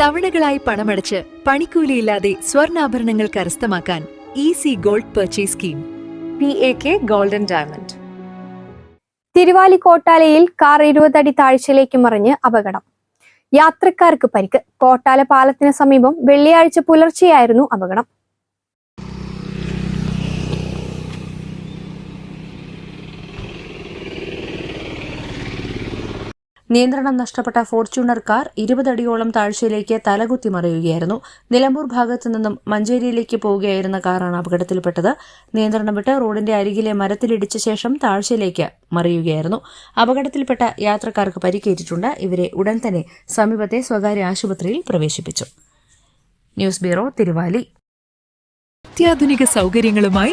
തവണകളായി പണമടച്ച് പണിക്കൂലിയില്ലാതെ സ്വർണാഭരണങ്ങൾ കരസ്ഥമാക്കാൻ easy gold purchase scheme. P A K golden diamond Thiruvali കോട്ടാലയിൽ car ഇരുപതടി താഴ്ചയിലേക്ക് മറിഞ്ഞ് അപകടം. യാത്രക്കാർക്ക് പരിക്ക്. കോട്ടാല പാലത്തിന് സമീപം വെള്ളിയാഴ്ച പുലർച്ചെയായിരുന്നു അപകടം. നിയന്ത്രണം നഷ്ടപ്പെട്ട ഫോർച്യൂണർ കാർ ഇരുപതടിയോളം താഴ്ചയിലേക്ക് തലകുത്തി മറിയുകയായിരുന്നു നിലമ്പൂർ ഭാഗത്തു നിന്നും മഞ്ചേരിയിലേക്ക് പോവുകയായിരുന്ന കാറാണ് അപകടത്തിൽപ്പെട്ടത്. നിയന്ത്രണം വിട്ട് റോഡിന്റെ അരികിലെ മരത്തിലിടിച്ച ശേഷം താഴ്ചയിലേക്ക് മറിയുകയായിരുന്നു. അപകടത്തിൽപ്പെട്ട യാത്രക്കാർക്ക് പരിക്കേറ്റിട്ടുണ്ട്. ഇവരെ ഉടൻ തന്നെ സമീപത്തെ സ്വകാര്യ ആശുപത്രിയിൽ പ്രവേശിപ്പിച്ചു. News bureau Thiruvali. അത്യാധുനിക സൗകര്യങ്ങളുമായി